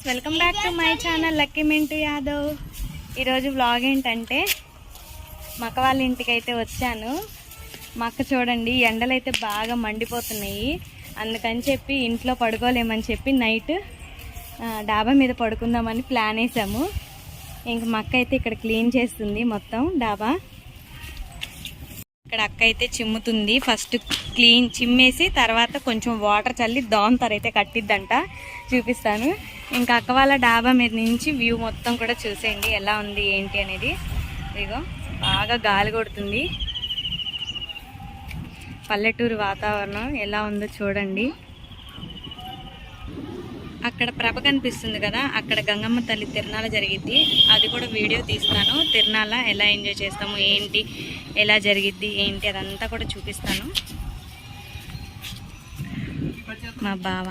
Friends welcome back to my channel Lucky Mintu Yadav. ఈరోజు vlog ఏంటంటే మక్క వాళ్ళ ఇంటికి అయితే వచ్చాను. మక్క చూడండి ఎండలు అయితే బాగా మండిపోతున్నాయి. అందుకని చెప్పి ఇంట్లో పడుకోలేమని చెప్పి నైట్ డాబా మీద పడుకుందామని ప్లాన్ వేసాము. ఇంక మక్క అయితే ఇక్కడ క్లీన్ చేస్తుంది మొత్తం డాబా. ఇక్కడ అక్క అయితే చిమ్ముతుంది. ఫస్ట్ క్లీన్ చిమ్మేసి తర్వాత కొంచెం వాటర్ చల్లి దోమతర అయితే కట్టిద్దంట. చూపిస్తాను. ఇంకా అక్క వాళ్ళ డాబా మీద నుంచి వ్యూ మొత్తం కూడా చూసేయండి. ఎలా ఉంది ఏంటి అనేది. ఇదిగో బాగా గాలి కొడుతుంది. పల్లెటూరు వాతావరణం ఎలా ఉందో చూడండి. అక్కడ ప్రభ కనిపిస్తుంది కదా అక్కడ గంగమ్మ తల్లి తిరణాల జరిగిద్ది. అది కూడా వీడియో తీస్తాను. తిరణాల ఎలా ఎంజాయ్ చేస్తాము ఏంటి ఎలా జరిగిద్ది ఏంటి అదంతా కూడా చూపిస్తాను. మా బావ.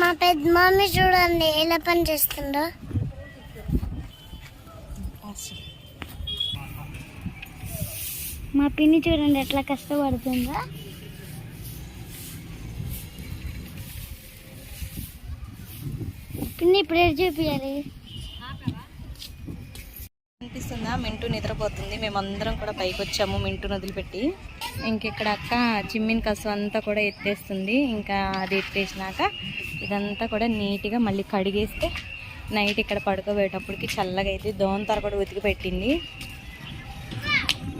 మా పెద్ద మమ్మీ చూడండి ఎలా పని చేస్తుందో మా పిన్ని చూడండి ఎట్లా కష్టపడుతుందా? పిన్ని ఇప్పుడు ఏడు చూపించాలి అనిపిస్తుందా మింటూ నిద్రపోతుంది. మేమందరం కూడా పైకి వచ్చాము మింటూని వదిలిపెట్టి. ఇంకెక్కడ అక్క చిమ్మిన్ కసు అంతా కూడా ఎత్తేస్తుంది. ఇంకా అది ఎత్తేసినాక ఇదంతా కూడా నీట్గా మళ్ళీ కడిగేస్తే నైట్ ఇక్కడ పడుకోబోయేటప్పటికి చల్లగా అయితే దోమ కూడా ఉతికి పెట్టింది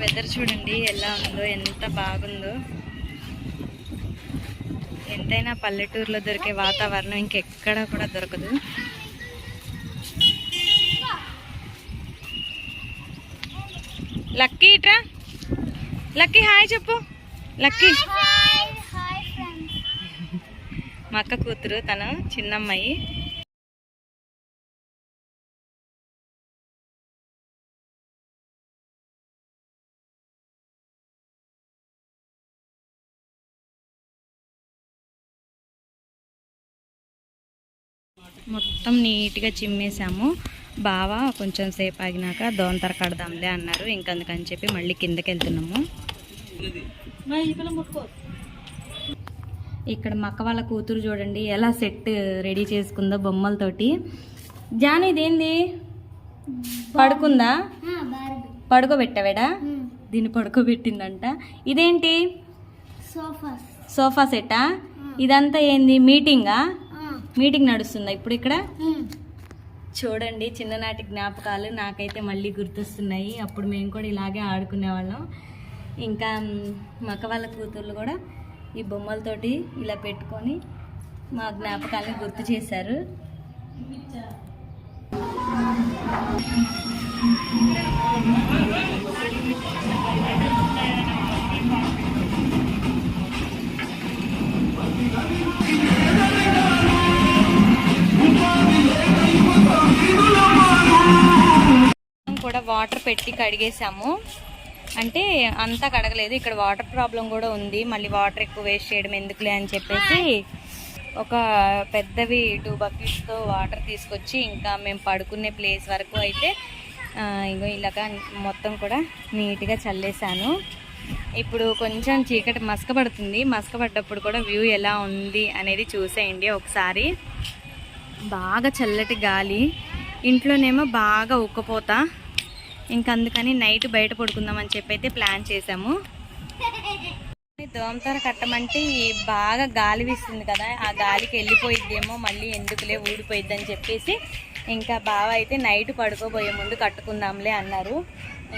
వెదర్ చూడండి ఎలా ఉందో ఎంత బాగుందో. ఎంతైనా పల్లెటూరులో దొరికే వాతావరణం ఇంకెక్కడా కూడా దొరకదు. లక్కీ ఇట్రా. లక్కీ హాయ్ చెప్పు. లక్కీ. మా అక్క కూతురు తను చిన్నమ్మాయి. మొత్తం నీట్గా చిమ్మేసాము. బావ కొంచెం సేపు ఆగినాక దోంతర కడదాంలే అన్నారు. ఇంకందుకని చెప్పి మళ్ళీ కిందకి వెళ్తున్నాము ఇక్కడ మక్క వాళ్ళ కూతురు చూడండి ఎలా సెట్ రెడీ చేసుకుందో బొమ్మలతోటి. జాను ఇదేంది? పడుకుందా? పడుకోబెట్టావేడా? దీన్ని పడుకోబెట్టిందంట. ఇదేంటి? సోఫా. సోఫా సెట్టా ఇదంతా ఏంది? మీటింగా? మీటింగ్ నడుస్తుందా ఇప్పుడు ఇక్కడ? చూడండి చిన్ననాటి జ్ఞాపకాలు నాకైతే మళ్ళీ గుర్తొస్తున్నాయి. అప్పుడు మేము కూడా ఇలాగే ఆడుకునేవాళ్ళం ఇంకా మ్, మా అక్క వాళ్ళ కూతుర్లు కూడా ఈ బొమ్మలతోటి ఇలా పెట్టుకొని మా జ్ఞాపకాలను గుర్తు చేశారు. వాటర్ పెట్టి కడిగేసాము అంటే అంతా కడగలేదు. ఇక్కడ వాటర్ ప్రాబ్లం కూడా ఉంది. మళ్ళీ వాటర్ ఎక్కువ వేస్ట్ చేయడం ఎందుకులే అని చెప్పేసి ఒక పెద్దవి టూ బకెట్స్తో వాటర్ తీసుకొచ్చి ఇంకా మేము పడుకునే ప్లేస్ వరకు అయితే ఇంకో ఇలాగా మొత్తం కూడా నీట్గా చల్లేసాను ఇప్పుడు కొంచెం చీకటి మసకబడుతుంది పడుతుంది. పడ్డప్పుడు కూడా వ్యూ ఎలా ఉంది అనేది చూసేయండి ఒకసారి. బాగా చల్లటి గాలి. ఇంట్లోనేమో బాగా ఉక్కపోతా. ఇంకా అందుకని నైట్ బయట పడుకుందామని చెప్పి అయితే ప్లాన్ చేసాము దోమతోర కట్టమంటే బాగా గాలి వీస్తుంది కదా ఆ గాలికి వెళ్ళిపోయిద్దేమో మళ్ళీ ఎందుకులే ఊడిపోయిద్ది అని చెప్పేసి ఇంకా బావ అయితే నైట్ పడుకోబోయే ముందు కట్టుకుందాంలే అన్నారు.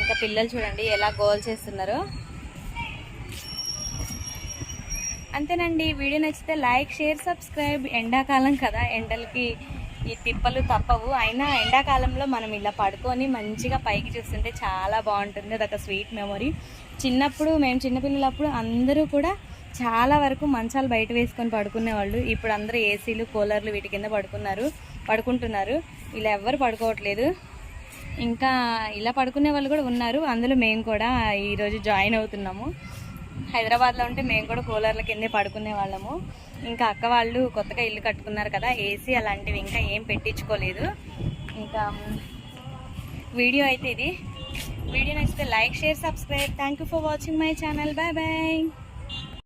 ఇంకా పిల్లలు చూడండి ఎలా గోల్ చేస్తున్నారు. అంతేనండి వీడియో నచ్చితే లైక్ షేర్ సబ్స్క్రైబ్. ఎండాకాలం కదా ఎండలకి ఈ తిప్పలు తప్పవు. అయినా ఎండాకాలంలో మనం ఇలా పడుకొని మంచిగా పైకి చూస్తుంటే చాలా బాగుంటుంది. అదొక స్వీట్ మెమొరీ. చిన్నప్పుడు మేము చిన్నపిల్లలప్పుడు అందరూ కూడా చాలా వరకు మంచాలు బయట వేసుకొని పడుకునేవాళ్ళు. ఇప్పుడు అందరూ ఏసీలు కూలర్లు వీటి కింద పడుకున్నారు పడుకుంటున్నారు. ఇలా ఎవ్వరు పడుకోవట్లేదు. ఇంకా ఇలా పడుకునే వాళ్ళు కూడా ఉన్నారు. అందులో మేము కూడా ఈరోజు జాయిన్ అవుతున్నాము. హైదరాబాద్లో ఉంటే మేము కూడా కూలర్ల కిందే పడుకునే వాళ్ళము. ఇంకా అక్క వాళ్ళు కొత్తగా ఇల్లు కట్టుకున్నారు కదా ఏసీ అలాంటివి ఇంకా ఏం పెట్టించుకోలేదు. ఇంకా వీడియో అయితే ఇది. వీడియో నచ్చితే like share subscribe. Thank you for watching my channel bye bye